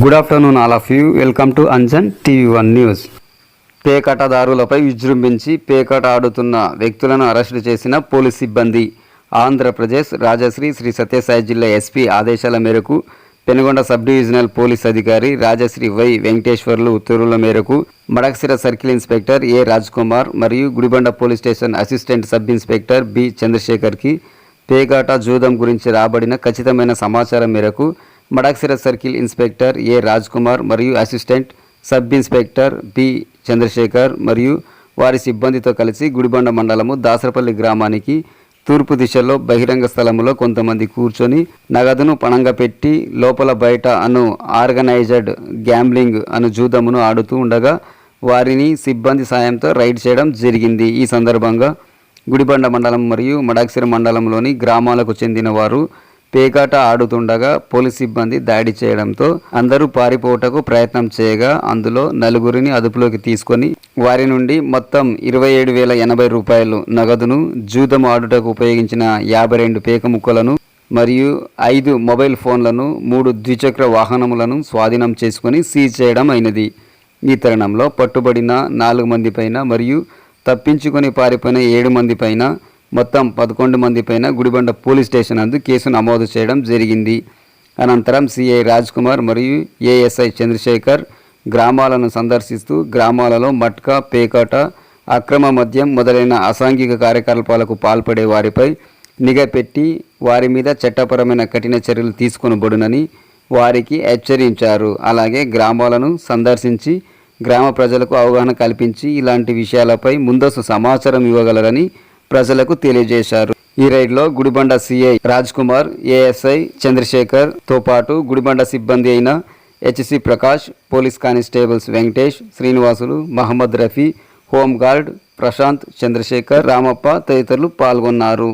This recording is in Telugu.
Good afternoon all of you welcome to Anjan TV one news పేకటదారులపై విజృంభించి పేకట ఆడుతున్న వ్యక్తులను అరెస్టు చేసిన పోలీస్ సిబ్బంది. ఆంధ్రప్రదేశ్ రాజశ్రీ శ్రీ సత్యసాయి జిల్లా ఎస్పీ ఆదేశాల మేరకు పెనుగొండ సబ్ డివిజనల్ పోలీస్ అధికారి రాజశ్రీ వై వెంకటేశ్వర్లు ఉత్తర్వుల మేరకు Madakasira circle inspector A Raj Kumar మరియు Gudibanda police station assistant sub inspector B చంద్రశేఖర్కి పేకాట జూదం గురించి రాబడిన ఖచ్చితమైన సమాచారం మేరకు Madakasira circle inspector A Raj Kumar మరియు assistant sub inspector B Chandrasekhar మరియు వారి సిబ్బందితో కలిసి గుడిబండ మండలము దాసరపల్లి గ్రామానికి తూర్పు దిశలో బహిరంగ స్థలములో కొంతమంది కూర్చొని నగదును పణంగా పెట్టి లోపల బయట అను ఆర్గనైజ్డ్ గ్యాంబ్లింగ్ అను జూదమును ఆడుతూ ఉండగా వారిని సిబ్బంది సాయంతో రైడ్ చేయడం జరిగింది. ఈ సందర్భంగా గుడిబండ మండలం మరియు మడాక్సిర మండలంలోని గ్రామాలకు చెందిన వారు పేకాట ఆడుతుండగా పోలీస్ సిబ్బంది దాడి చేయడంతో అందరూ పారిపోటకు ప్రయత్నం చేయగా అందులో నలుగురిని అదుపులోకి తీసుకొని వారి నుండి మొత్తం ఇరవై ఏడు వేల ఎనభై రూపాయలు నగదును జూదం ఆడుటకు ఉపయోగించిన యాభై రెండు పేక ముక్కలను మరియు ఐదు మొబైల్ ఫోన్లను మూడు ద్విచక్ర వాహనములను స్వాధీనం చేసుకొని సీజ్ చేయడం అయినది. ఈ తరుణంలో పట్టుబడిన నాలుగు మంది పైన మరియు తప్పించుకొని పారిపోయిన ఏడు మంది పైన మొత్తం పదకొండు మంది పైన గుడిబండ పోలీస్ స్టేషన్ నందు కేసు నమోదు చేయడం జరిగింది. అనంతరం సిఐ రాజ్ కుమార్ మరియు ఏఎస్ఐ చంద్రశేఖర్ గ్రామాలను సందర్శిస్తూ గ్రామాలలో మట్కా పేకాట అక్రమ మద్యం మొదలైన అసాంఘిక కార్యకలాపాలకు పాల్పడే వారిపై నిఘా పెట్టి వారి మీద చట్టపరమైన కఠిన చర్యలు తీసుకొనబడునని వారికి హెచ్చరించారు. అలాగే గ్రామాలను సందర్శించి గ్రామ ప్రజలకు అవగాహన కల్పించి ఇలాంటి విషయాలపై ముందస్తు సమాచారం ఇవ్వగలరని ప్రజలకు తెలియజేశారు. ఈ రైడ్లో గుడిబండ సిఐ రాజ్ కుమార్ ఏఎస్ఐ చంద్రశేఖర్తో పాటు గుడిబండ సిబ్బంది అయిన HC Prakash police constables Venkatesh Srinivasulu Mohammed Rafi home guard Prashanth Chandrasekhar Ramappa తదితరులు పాల్గొన్నారు.